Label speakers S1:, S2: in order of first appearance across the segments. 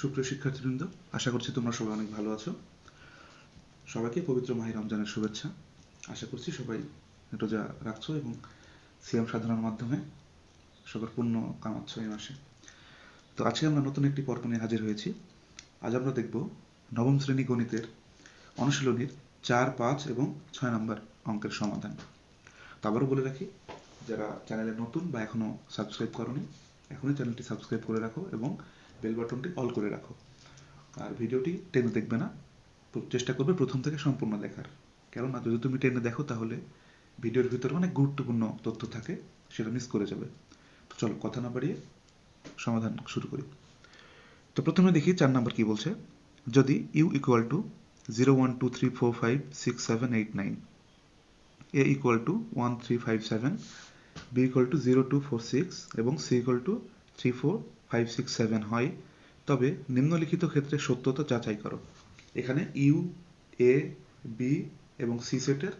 S1: সুপ্রিয় শিক্ষার্থীবৃন্দ। আশা করছি তোমরা সবাই অনেক ভালো আছো। সবাইকে পবিত্র মাহি রমজানের শুভেচ্ছা। আশা করছি সবাই রোজা রাখছো এবং সিয়াম সাধনার মাধ্যমে সবার পূর্ণ কামাচ্ছ এই মাসে। তো আজকে আমরা নতুন একটি পর্ব নিয়ে হাজির হয়েছি। আজ আমরা দেখব নবম শ্রেণি গণিতের অনুশীলনীর চার, পাঁচ এবং ছয় নম্বর অঙ্কের সমাধান। তো আবারও বলে রাখি, যারা চ্যানেলে নতুন বা এখনও সাবস্ক্রাইব করনি, এখনই চ্যানেলটি সাবস্ক্রাইব করে রাখো এবং বেল বাটনটি অল করে রাখো। আর ভিডিওটি টেনে দেখবে না। চেষ্টা করবে প্রথম থেকে সম্পূর্ণ দেখার। কেননা, যদি তুমি টেনে দেখো, তাহলে ভিডিওর ভিতরে অনেক গুরুত্বপূর্ণ তথ্য থাকে, সেটা মিস করে যাবে। তো চলো, কথা না বাড়িয়ে সমাধান শুরু করি। তো প্রথমে দেখি চার নাম্বার কি বলছে। যদি U equal to zero one two three four five six seven eight nine A equal to one three five seven B equal to zero two four six এবং C equal to three four five six seven হয় তবে নিম্নলিখিত ক্ষেত্রে সত্যতা যাচাই করো। এখানে U A B এবং সি সেটের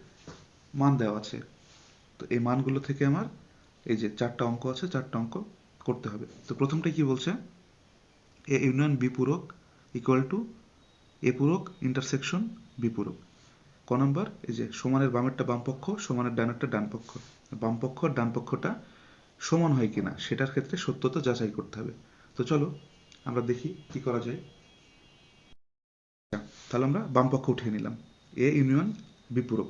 S1: মান দেওয়া আছে। তো এই মানগুলো থেকে আমার এই যে চারটা অঙ্ক আছে, চারটা অঙ্ক করতে হবে। তো প্রথমটা কি বলছে? এ ইউনিয়ন বি পূরক ইকুয়াল টু এ পূরক ইন্টারসেকশন বি পূরক। ক নম্বর, এই যে সমানের বামেরটা বাম পক্ষ সমানের ডানেরটা ডান পক্ষ বাম সমান হয় কিনা, সেটার ক্ষেত্রে সত্যতা যাচাই করতে হবে। তো চলো, আমরা দেখি কি করা যায়। তাহলে আমরা বাম পক্ষ উঠিয়ে নিলাম। এ ইউনিয়ন বিপূরক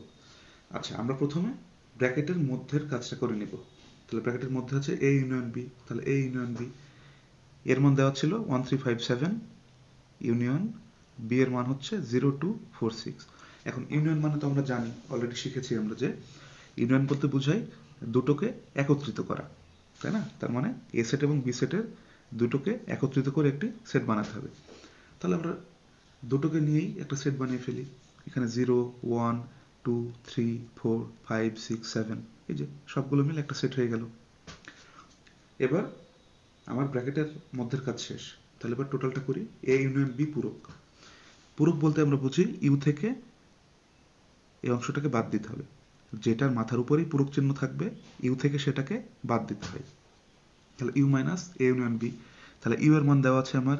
S1: আচ্ছা আমরা প্রথমে ব্র্যাকেটের মধ্যের কাজটা করে নিব। তাহলে ব্র্যাকেটের মধ্যে আছে এ ইউনিয়ন বি, তাহলে এ ইউনিয়ন বি। এর মান দেওয়া ছিল one three five seven union B এর মান হচ্ছে জিরো টু ফোর সিক্স এখন ইউনিয়ন মানে তো আমরা জানি অলরেডি শিখেছি আমরা যে, ইউনিয়ন বলতে বোঝায় দুটোকে একত্রিত করা। তাই না? তার মানে এ সেট এবং বি সেটের দুটোকে একত্রিত করে একটি সেট বানাতে হবে। তাহলে আমরা দুটোকে নিয়েই একটা সেট বানিয়ে ফেলি। এখানে zero one two three four five six seven এই যে সবগুলো মিলে একটা সেট হয়ে গেল। এবার আমার ব্র্যাকেটের মধ্যের কাজ শেষ। তাহলে এবার টোটালটা করি। এ ইউনিয়ন বি পূরক। পূরক বলতে আমরা বুঝি ইউ থেকে এই অংশটাকে বাদ দিতে হবে। যেটার মাথার উপরেই পূরক চিহ্ন থাকবে, ইউ থেকে সেটাকে বাদ দিতে হয়। তাহলে U minus A union B. তাহলে ইউ এর মান দেওয়া আছে আমার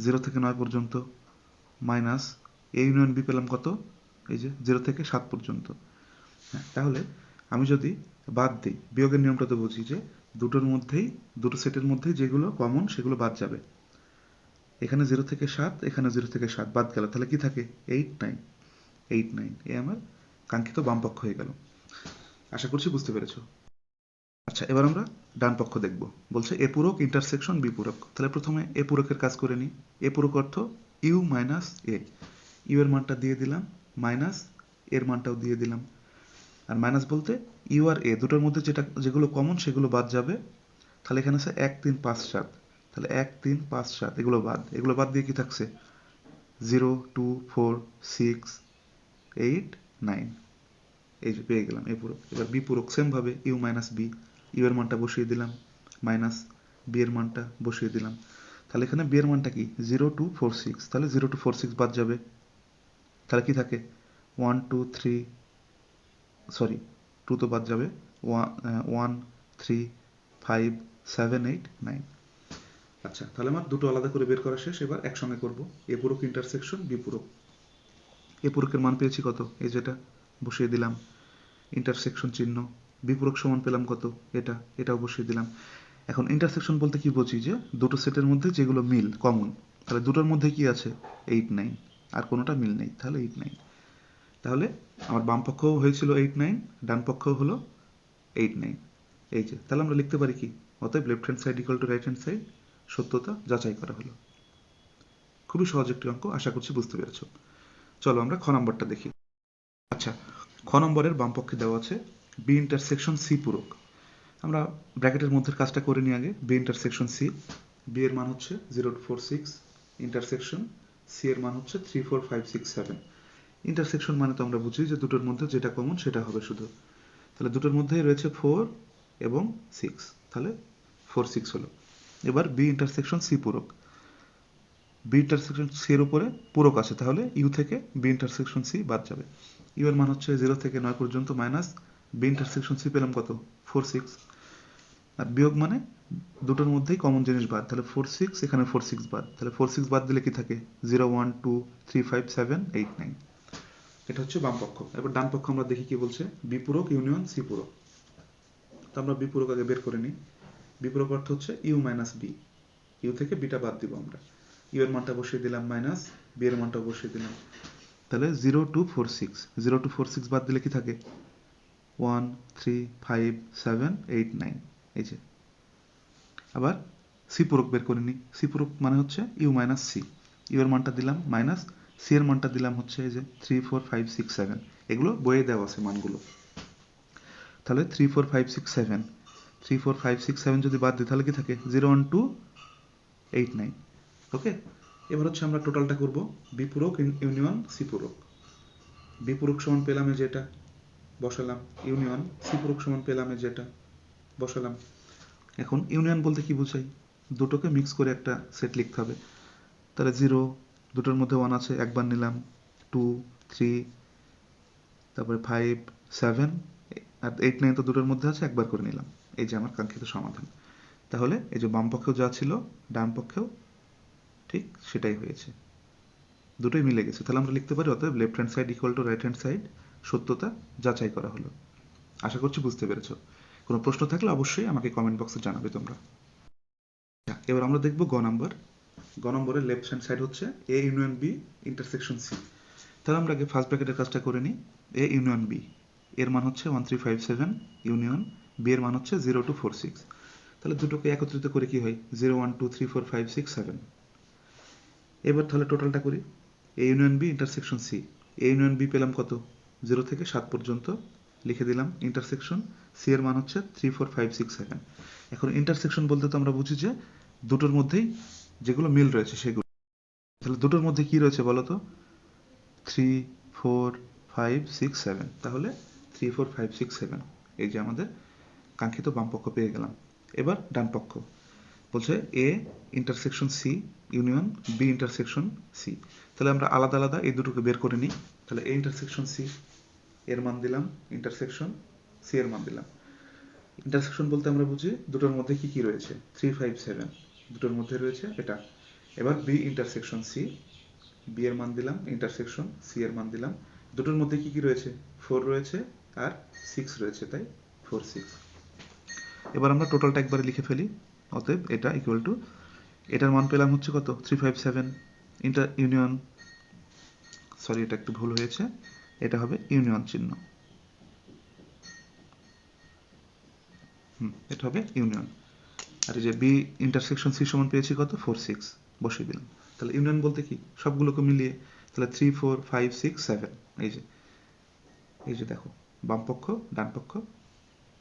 S1: জিরো থেকে নয় পর্যন্ত মাইনাস এ ইউনিয়ন বি পেলাম কত? এই যে জিরো থেকে সাত পর্যন্ত। হ্যাঁ তাহলে আমি যদি বাদ দিই, বিয়োগের নিয়মটা তো বুঝি যে দুটোর মধ্যেই, দুটো সেটের মধ্যেই যেগুলো কমন সেগুলো বাদ যাবে। এখানে জিরো থেকে সাত, এখানে জিরো থেকে সাত বাদ গেল। তাহলে কি থাকে? এইট নাইন এইট নাইন এ আমার কাঙ্ক্ষিত বাম পক্ষ হয়ে গেল। আশা করছি বুঝতে পেরেছ। আচ্ছা এবার আমরা ডান পক্ষ দেখব। বলছে, এ পূরক ইন্টারসেকশন বি পূরক। তাহলে প্রথমে এ পূরকের কাজ করে নিই। এ পূরক অর্থ ইউ মাইনাস এ ইউ এর মানটা দিয়ে দিলাম মাইনাস এর মানটাও দিয়ে দিলাম। আর মাইনাস বলতে ইউ আর এ দুটোর মধ্যে যেটা, যেগুলো কমন সেগুলো বাদ যাবে। তাহলে এখানে আছে এক তিন পাঁচ সাত। তাহলে এক তিন পাঁচ সাত, এগুলো বাদ। এগুলো বাদ দিয়ে কি থাকছে? Zero two four six eight nine এই যে পেয়ে গেলাম এ পূরক এবার বি পূরক সেম ভাবে ইউ মাইনাস বি ইউ এর মানটা বসিয়ে দিলাম মাইনাস বি এর মানটা বসিয়ে দিলাম। তাহলে এখানে বি এর মানটা কি? জিরো টু ফোর সিক্স তাহলে জিরো টু ফোর সিক্স বাদ যাবে। তাহলে কি থাকে? One two three sorry two তো বাদ যাবে। One three five seven eight nine আচ্ছা তাহলে আমার দুটো আলাদা করে বের করা শেষ। এবার একসঙ্গে করব। এ পূরক ইন্টারসেকশন বি পূরক। এ পূরকের মান পেয়েছি কত? এই যেটা। বসিয়ে দিলাম। ইন্টারসেকশন চিহ্ন। বিপূরক সমান পেলাম কত? এটা, এটাও বসিয়ে দিলাম। এখন ইন্টারসেকশন বলতে কি বুঝি? যে দুটো সেটের মধ্যে যেগুলো মিল কমন তাহলে দুটোর মধ্যে কি আছে? এইট নাইন আর কোনোটা মিল নেই, তাহলে এইট নাইন তাহলে আমার বাম পক্ষও হয়েছিল এইট নাইন ডান পক্ষও হলো এইট নাইন এই যে, তাহলে আমরা লিখতে পারি কি? অতএব left hand side equal to right hand side সত্যতা যাচাই করা হলো। খুবই সহজ একটি অঙ্ক, আশা করছি বুঝতে পেরেছ। চলো আমরা খ নম্বরটা দেখি। আচ্ছা খ নম্বরের বাম পক্ষে দেওয়া আছে বি ইন্টারসেকশন সি পূরক। আমরা ব্র্যাকেটের মধ্যে কাজটা করে নিই আগে। বি ইন্টারসেকশন সি বি এর মান হচ্ছে zero four six intersection C এর মান হচ্ছে three four five six seven intersection মানে তো আমরা বুঝি যে দুটোর মধ্যে যেটা কমন সেটা হবে শুধু। তাহলে দুটোর মধ্যেই রয়েছে ফোর এবং সিক্স তাহলে ফোর সিক্স হলো। এবার বি ইন্টারসেকশন সি পূরক। বি ইন্টারসেকশন সি এর উপরে পূরক আছে, তাহলে ইউ থেকে বি ইন্টারসেকশন সি বাদ যাবে। ইউ এর মান হচ্ছে জিরো থেকে নয় পর্যন্ত মাইনাস বি ইন্টারসেকশন সি পেলাম কত? ফোর সিক্স আর বিয়োগ মানে দুটোর মধ্যেই কমন জিনিস বাদ। তাহলে ফোর সিক্স এখানে ফোর সিক্স বাদ। তাহলে ফোর সিক্স বাদ দিলে কি থাকে? Zero one two three five seven eight nine এটা হচ্ছে বাম পক্ষ। এবার ডান পক্ষ আমরা দেখি কি বলছে? বিপূরক ইউনিয়ন সি পূরক। তো আমরা বিপূরক আগে বের করে নিই। বিপূরক অর্থ হচ্ছে ইউ মাইনাস বি ইউ থেকে বিটা বাদ দিব আমরা। ইউ এর মানটা বসিয়ে দিলাম মাইনাস বি এর মানটা বসিয়ে দিলাম। তাহলে zero two four six zero two four six বাদ দিলে কি থাকে? One three five seven eight nine এই যে। আবার সি পূরক বের করে নিই সি পূরক মানে হচ্ছে ইউ মাইনাস সি ইউ এর মানটা দিলাম মাইনাস সি এর মানটা দিলাম হচ্ছে এই যে three four five six seven এগুলো বইয়ে দেওয়া আছে মানগুলো। তাহলে three four five six seven three four five six seven যদি বাদ দিই, তাহলে কি থাকে? Zero one two eight nine okay এবার হচ্ছে আমরা টোটালটা করব বিপূরক ইউনিয়ন সি পূরক। বিপূরক সমান পেলাম যেটা, বসালাম। ইউনিয়ন সি পূরক সমান পেলাম যেটা, বসালাম। এখন ইউনিয়ন বলতে কি বোঝাই? দুটোকে মিক্স করে একটা সেট লিখতে হবে। তাহলে জিরো দুটোর মধ্যে ওয়ান আছে, একবার নিলাম টু থ্রি তারপরে ফাইভ সেভেন আর এইট নাইন তো দুটোর মধ্যে আছে, একবার করে নিলাম। এই যে আমার কাঙ্ক্ষিত সমাধান। তাহলে এই যে বাম পক্ষেও যা ছিল, ডান পক্ষেও ঠিক সেটাই হয়েছে। দুটোই মিলে গেছে। তাহলে আমরা লিখতে পারি অতএব left hand side equal to right hand side সত্যতা যাচাই করা হলো। আশা করছি বুঝতে পেরেছ। কোনো প্রশ্ন থাকলে অবশ্যই আমাকে কমেন্ট বক্সে জানাবে তোমরা। এবার আমরা দেখব গ নাম্বার গ নম্বরের লেফট হ্যান্ড সাইড হচ্ছে A union B intersection C তাহলে আমরা আগে ফার্স্ট ব্র্যাকেটের কাজটা করে নিই। এ ইউনিয়ন বি এর মান হচ্ছে one three five seven union B এর মান হচ্ছে জিরো টু ফোর সিক্স তাহলে দুটোকে একত্রিত করে কি হয়? Zero one two three four five six seven এবার তাহলে টোটালটা করি। A union B intersection C A union B পেলাম কত? জিরো থেকে সাত পর্যন্ত লিখে দিলাম। ইন্টারসেকশন সি এর মান হচ্ছে three four five six seven এখন ইন্টারসেকশন বলতে তো আমরা বুঝি যে দুটোর মধ্যেই যেগুলো মিল রয়েছে সেগুলো। তাহলে দুটোর মধ্যে কি রয়েছে বলো তো? Three four five six seven তাহলে three four five six seven এই যে আমাদের কাঙ্ক্ষিত বামপক্ষ পেয়ে গেলাম। এবার ডান পক্ষ। বলছে A intersection C union B intersection C তাহলে আমরা আলাদা আলাদা এই দুটোকে বের করে নিই। তাহলে এ ইন্টারসেকশন সি এর মান দিলাম ইন্টারসেকশন সি এর মান দিলাম। ইন্টারসেকশন বলতে আমরা বুঝি দুটোর মধ্যে কি কি রয়েছে? থ্রি ফাইভ সেভেন দুটোর মধ্যে রয়েছে এটা। এবার বি ইন্টারসেকশন সি বি এর মান দিলাম ইন্টারসেকশন সি এর মান দিলাম। দুটোর মধ্যে কি কি রয়েছে? ফোর রয়েছে আর সিক্স রয়েছে, তাই ফোর সিক্স এবার আমরা টোটালটা একবারে লিখে ফেলি। অতএব এটা ইকুয়াল টু এটার মান পেলাম হচ্ছে কত? Three five seven inter union sorry এটা একটু ভুল হয়েছে। এটা হবে ইউনিয়ন চিহ্ন। হুম, এটা হবে ইউনিয়ন আর এই যে বি ইন্টারসেকশন সি সমান পেয়েছি কত? ফোর সিক্স বসিয়ে দিলাম। তাহলে ইউনিয়ন বলতে কি? সবগুলোকে মিলিয়ে, তাহলে three four five six seven এই যে। এই যে দেখো, বাম পক্ষ, ডান পক্ষ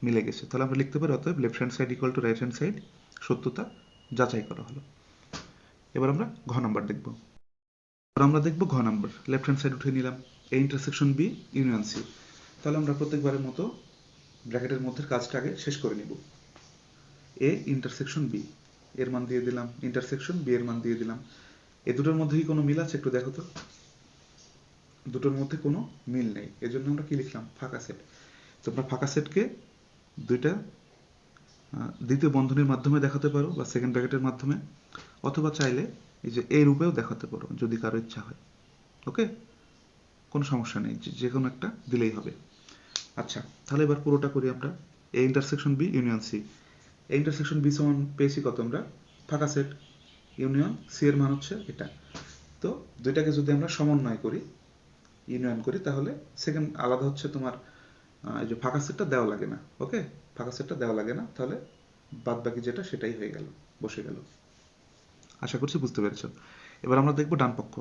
S1: মিলে গেছে। তাহলে আমরা লিখতে পারি, অতএব left hand side equal to right hand side সত্যতা যাচাই করা হলো। এবার আমরা ঘ নাম্বার দেখব। এবার আমরা দেখব ঘ নাম্বার। লেফট হ্যান্ড সাইড উঠে নিলাম। A intersection B union C তাহলে আমরা প্রত্যেকবারের মতো ব্র্যাকেটের মধ্যে কাজটা আগে শেষ করে নিব। এ ইন্টারসেকশন বি এর মান দিয়ে দিলাম। ইন্টারসেকশন বি এর মান দিয়ে দিলাম। এ দুটোর মধ্যে কি কোনো মিল আছে একটু দেখো তো? দুটোর মধ্যে কোনো মিল নেই। এজন্য আমরা কি লিখলাম? ফাঁকা সেট তো আমরা ফাঁকা সেটকে দুইটা দ্বিতীয় বন্ধনীর মাধ্যমে দেখাতে পারো বা সেকেন্ড ব্র্যাকেটের মাধ্যমে, অথবা চাইলে এই যে এই রূপেও দেখাতে পারো, যদি কারও ইচ্ছা হয়। ওকে কোনো সমস্যা নেই, যে কোনো একটা দিলেই হবে। আচ্ছা তাহলে এবার পুরোটা করি আমরা। A intersection B union C A intersection B সমান পেয়েছি কত আমরা? ফাঁকা সেট ইউনিয়ন সি এর মান হচ্ছে এটা। তো দুইটাকে যদি আমরা সমন্বয় করি ইউনিয়ন করি, তাহলে সেকেন্ড আলাদা হচ্ছে তোমার এই যে ফাঁকা সেটটা দেওয়া লাগে না। ওকে ফাঁকা সেটটা দেওয়া লাগে না, তাহলে বাদ বাকি যেটা সেটাই হয়ে গেল, বসে গেল। আশা করছি বুঝতে পেরেছ। এবার আমরা দেখব ডান পক্ষ,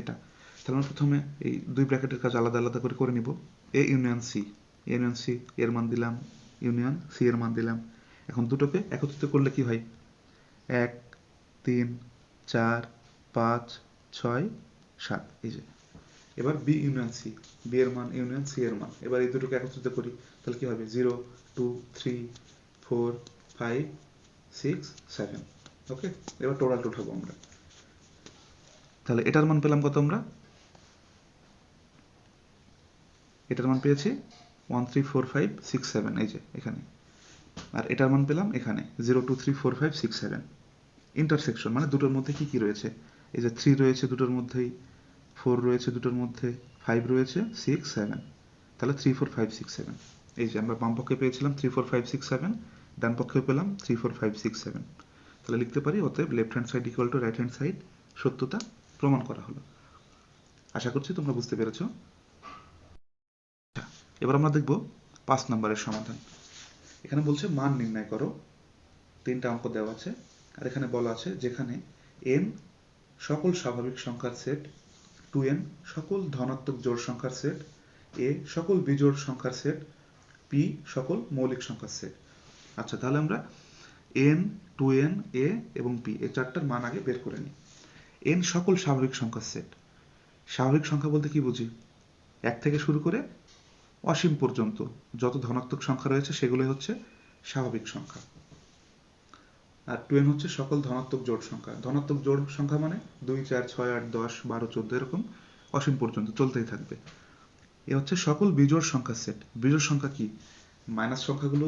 S1: এটা। তাহলে আমরা প্রথমে এই দুই ব্র্যাকেটের কাজ আলাদা আলাদা করে করে নিব। A union C union C এর মান দিলাম ইউনিয়ন সি এর মান দিলাম। এখন দুটোকে একত্রিত করলে কি হয়? এক, তিন, চার, পাঁচ, ছয়, সাত, এই যে। এবার বি ইউনিয়ন সি বি এর মান ইউনিয়ন সি এর মান। এবার এই দুটোকে একত্রিত করি। তাহলে কি হবে? Zero two three four five six seven okay এবার টোটাল উঠাবো আমরা। তাহলে এটার মান পেলাম কত আমরা? এটার মান পেয়েছি one three four five six seven এই যে, এখানে। আর এটার মান পেলাম এখানে zero two three four five six seven intersection মানে দুটোর মধ্যে কি কি রয়েছে? এই যে থ্রি রয়েছে দুটোর মধ্যেই ফোর রয়েছে দুটোর মধ্যে ফাইভ রয়েছে সিক্স সেভেন তাহলে three four five six seven এই যে আমরা বাম পক্ষে পেয়েছিলাম three four five six seven ডান পক্ষে পেলাম three four five six seven তাহলে লিখতে পারি, অতএব left hand side equal to right hand side সত্যতা প্রমাণ করা হলো। আশা করছি তোমরা বুঝতে পেরেছ। এবার আমরা দেখব পাঁচ নম্বরের সমাধান। এখানে বলছে মান নির্ণয় করো। তিনটা অঙ্ক দেওয়া আছে। আর এখানে বলা আছে যেখানে n সকল স্বাভাবিক সংখ্যার সেট টু n সকল ধনাত্মক জোড় সংখ্যার সেট a সকল বিজোড় সংখ্যার সেট p সকল মৌলিক সংখ্যার সেট আচ্ছা তাহলে আমরা n টু n, a এবং p, এই চারটার মান আগে বের করে নিই। N সকল স্বাভাবিক সংখ্যার সেট স্বাভাবিক সংখ্যা বলতে কি বুঝি? এক থেকে শুরু করে অসীম পর্যন্ত যত ধনাত্মক সংখ্যা রয়েছে সেগুলোই হচ্ছে স্বাভাবিক সংখ্যা। আর টু এন হচ্ছে সকল ধনাত্মক জোড় সংখ্যা। ধনাত্মক জোড় সংখ্যা মানে দুই, চার, ছয়, আট, দশ, বারো, চোদ্দ এরকম অসীম পর্যন্ত চলতেই থাকবে। এ হচ্ছে সকল বিজোড় সংখ্যার সেট বিজোড় সংখ্যা কি? মাইনাস সংখ্যাগুলো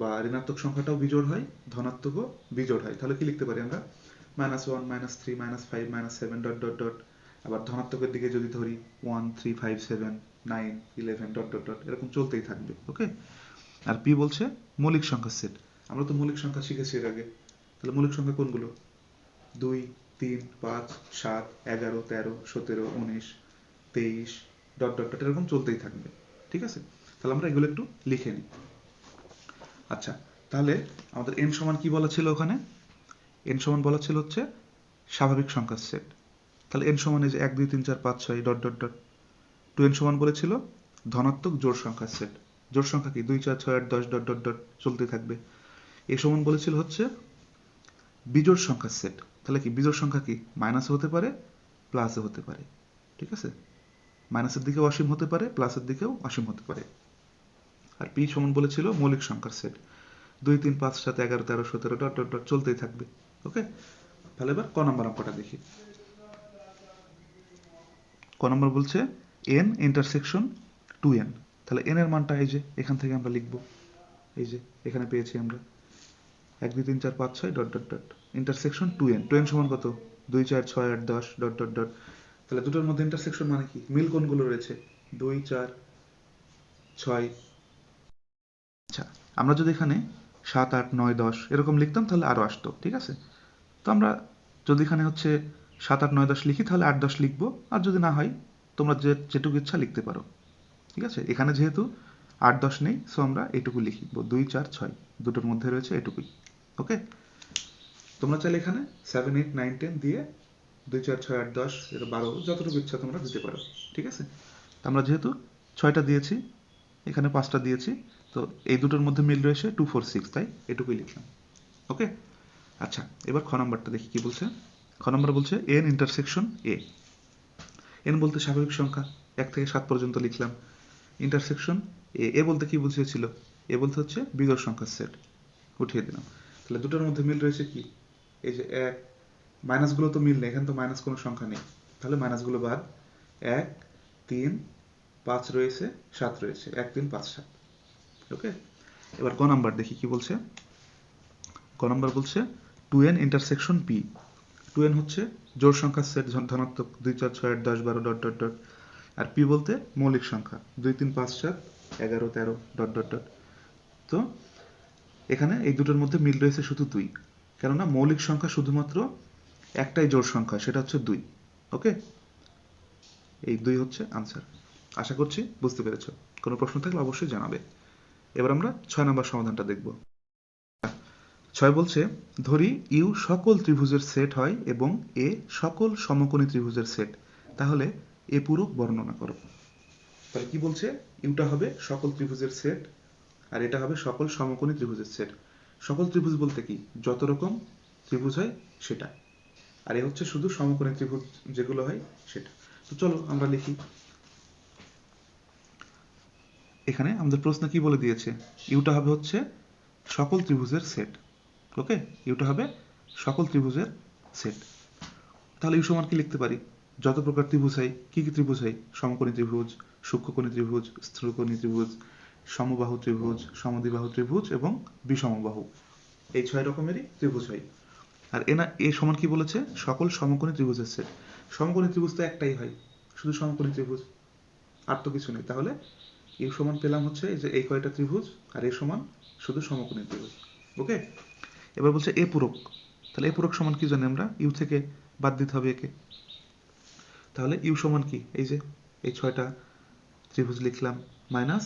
S1: বা ঋণাত্মক সংখ্যাটাও বিজোড় হয়, ধনাত্মকও বিজোড় হয়। তাহলে কি লিখতে পারি আমরা? Minus one minus three minus five minus seven dot dot dot আবার ধনাত্মকের দিকে যদি ধরি one three five seven nine eleven dot dot dot এরকম চলতেই থাকবে ওকে আর পি বলছে মৌলিক সংখ্যার সেট আমরা তো মৌলিক সংখ্যা শিখেছি এর আগে। তাহলে মৌলিক সংখ্যা কোনগুলো? দুই, তিন, পাঁচ, সাত, এগারো, তেরো, সতেরো, উনিশ, তেইশ ডট ডট ডট এরকম চলতেই থাকবে। ঠিক আছে? তাহলে আমরা এগুলো একটু লিখে নিই। আচ্ছা তাহলে আমাদের এন সমান কি বলা ছিল ওখানে? এন সমান বলা ছিল হচ্ছে স্বাভাবিক সংখ্যার সেট তাহলে এন সমান এই যে এক, দুই, তিন, চার, পাঁচ, ছয় dot dot dot two N সমান বলেছিল ধনাত্মক জোড় সংখ্যার সেট জোড় সংখ্যা কি? দুই, চার, ছয়, আট, দশ ডট ডট ডট চলতে থাকবে। এ সমান বলেছিল হচ্ছে বিজোড় সংখ্যার সেট তাহলে কি? বিজোড় সংখ্যা কি? মাইনাসও হতে পারে প্লাসও হতে পারে। ঠিক আছে? মাইনাসের দিকেও অসীম হতে পারে, প্লাসের দিকেও অসীম হতে পারে। আর পি সমান বলেছিল, মৌলিক সংখ্যার সেট। দুই, তিন, পাঁচ, সাত, এগারো, তেরো, সতেরো, ডট ডট ডট চলতেই থাকবে, ওকে? তাহলে এবার ক নম্বর অঙ্কটা দেখি। ক নম্বর বলছে এন ইন্টারসেকশন টু এন তাহলে এন এর মানটা এই যে, এখান থেকে আমরা লিখব। এই যে, এখানে পেয়েছি আমরা। এক, দুই, তিন, চার, পাঁচ, ছয়, dot dot dot. Intersection two N two N সমান কত? দুই, চার, ছয়, আট, দশ, ডট ডট ডট। তাহলে দুটোর মধ্যে ইন্টারসেকশন মানে কি? মিল কোনগুলো রয়েছে? দুই, চার, ছয়। আচ্ছা আমরা যদি এখানে সাত, আট, নয়, দশ এরকম লিখতাম, তাহলে আরও আসতো, ঠিক আছে? তো আমরা যদি এখানে হচ্ছে সাত, আট, নয়, দশ লিখি, তাহলে আট, দশ লিখব। আর যদি না হয়, তোমরা যে যেটুকু ইচ্ছা লিখতে পারো, ঠিক আছে? এখানে যেহেতু আট, দশ নেই সো আমরা এটুকু লিখব দুই, চার, ছয়, দুটোর মধ্যে রয়েছে এটুকুই ওকে তোমরা চাইলে এখানে সেভেন এইট নাইন টেন দিয়ে দুই চার ছয় আট দশ এটা বারো, যতটুকু ইচ্ছা তোমরা দিতে পারো, ঠিক আছে? আমরা যেহেতু ছয়টা দিয়েছি, এখানে পাঁচটা দিয়েছি, তো এই দুটোর মধ্যে মিল রয়েছে টু ফোর সিক্স, তাই এটুকুই লিখলাম, ওকে? আচ্ছা এবার খ নাম্বারটা দেখি কি বলছে। খ নাম্বার বলছে এন ইন্টারসেকশন এ এন বলতে স্বাভাবিক সংখ্যা, এক থেকে সাত পর্যন্ত লিখলাম। ইন্টারসেকশন এ এ বলতে কি বুঝিয়েছিল? এ বলতে হচ্ছে বিজোড় সংখ্যার সেট উঠিয়ে দিলাম। তাহলে দুটোর মধ্যে মিল রয়েছে কি? এই যে এক মাইনাসগুলো তো মিল নেই এখানে তো মাইনাস কোনো সংখ্যা নেই। তাহলে মাইনাসগুলো বাদ। এক, তিন, পাঁচ রয়েছে, সাত রয়েছে। এক, তিন, পাঁচ, সাত। ওকে? এবার ক নাম্বার দেখি কি বলছে। ক নাম্বার বলছে, two N intersection P. Two N হচ্ছে জোড় সংখ্যার সেট ধনাত্মক, দুই, চার, ছয়, আট, দশ, বারো, ডট ডট ডট। আর পি বলতে মৌলিক সংখ্যা। দুই, তিন, পাঁচ, সাত, এগারো, তেরো, ডট ডট ডট। তো এখানে এই দুটোর মধ্যে মিল রয়েছে শুধু দুই। কেননা মৌলিক সংখ্যা শুধুমাত্র একটাই জোড় সংখ্যা, সেটা হচ্ছে দুই, ওকে? এই দুই হচ্ছে আনসার আশা করছি বুঝতে পেরেছ। কোনো প্রশ্ন থাকলে অবশ্যই জানাবে। এবার আমরা ছয় নম্বর সমাধানটা দেখব। ছয় বলছে, ধরি ইউ সকল ত্রিভুজের সেট হয় এবং এ সকল সমকোণী ত্রিভুজের সেট। তাহলে এ পূরক বর্ণনা করো। তাহলে কি বলছে? ইউটা হবে সকল ত্রিভুজের সেট আর এটা হবে সকল সমকোণী ত্রিভুজের সেট। সকল ত্রিভুজ বলতে কি? যত রকম ত্রিভুজ হয় সেটা। আর এ হচ্ছে শুধু সমকোণী ত্রিভুজ যেগুলো হয় সেটা। তো চলো আমরা লিখি। এখানে আমাদের প্রশ্ন কি বলে দিয়েছে? ইউটা হবে হচ্ছে সকল ত্রিভুজের সেট ওকে ইউটা হবে সকল ত্রিভুজের সেট তাহলে ইউ সমান কি লিখতে পারি? যত প্রকার ত্রিভুজ হয়, কি কি ত্রিভুজ হয়? সমকোণী ত্রিভুজ, সূক্ষ্মকোণী ত্রিভুজ, স্থূলকোণী ত্রিভুজ, সমবাহু ত্রিভুজ, সমদ্বিবাহু ত্রিভুজ এবং বিষমবাহু। এই ছয় রকমেরই ত্রিভুজ হয়। আর এনা এ সমান কি বলেছে? সকল সমকোণী ত্রিভুজের সেট সমকোণী ত্রিভুজ তো একটাই হয়। শুধু সমকোণী ত্রিভুজ। আর তো কিছু নেই। তাহলে ইউ সমান পেলাম হচ্ছে যে এই কয়টা ত্রিভুজ, আর এ সমান শুধু সমকোণী ত্রিভুজ। ওকে? এবার বলছে এ পূরক। তাহলে এ পূরক সমান কি জানি আমরা? ইউ থেকে বাদ দিতে হবে একে। তাহলে ইউ সমান কি? এই যে এই ছয়টা ত্রিভুজ লিখলাম, মাইনাস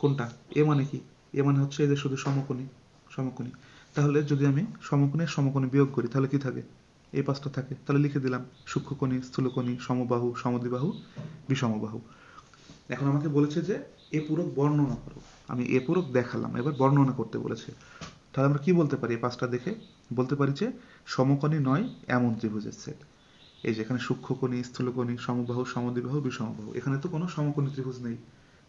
S1: কোনটা? এ মানে কি? এ মানে হচ্ছে যে শুধু সমকোণী সমকোণী। তাহলে যদি আমি সমকোণের সমকোণী বিয়োগ করি, তাহলে কি থাকে? এই পাঁচটা থাকে। তাহলে লিখে দিলাম, সূক্ষ্মকোণী, স্থূলকোণী, সমবাহু, সমদ্বিবাহু বিষমবাহু এখন আমাকে বলেছে যে, এ পূরক বর্ণনা করো। আমি এ পূরক দেখালাম, এবার বর্ণনা করতে বলেছে। তাহলে আমরা কি বলতে পারি এই পাঁচটা দেখে? বলতে পারি যে, সমকোণী নয়, এমন ত্রিভুজের সেট এই যে এখানে সূক্ষ্মকোণী, স্থূলকোণী, সমবাহু, সমদ্বিবাহু বিষমবাহু এখানে তো কোনো সমকোণী ত্রিভুজ নেই।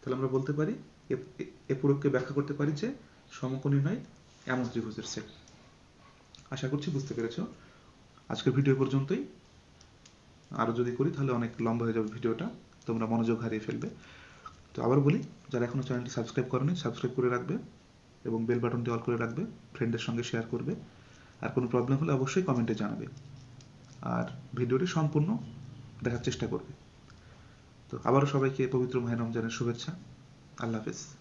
S1: তাহলে আমরা বলতে পারি এ- পূরককে ব্যাখ্যা করতে পারি যে, সমকোণী নয় এমন ত্রিভুজের সেট আশা করছি বুঝতে পেরেছ। আজকের ভিডিও পর্যন্তই। আরও যদি করি, তাহলে অনেক লম্বা হয়ে যাবে ভিডিওটা তোমরা মনোযোগ হারিয়ে ফেলবে। তো আবার বলি, যারা এখনও চ্যানেলটি সাবস্ক্রাইব করনি সাবস্ক্রাইব করে রাখবে এবং বেল বাটনটি অল করে রাখবে ফ্রেন্ডের সঙ্গে শেয়ার করবে। আর কোনো প্রবলেম হলে অবশ্যই কমেন্টে জানাবে। আর ভিডিওটি সম্পূর্ণ দেখার চেষ্টা করবে। তো আবারও সবাইকে পবিত্র মাহের রমজানের শুভেচ্ছা। আল্লাহ হাফেজ।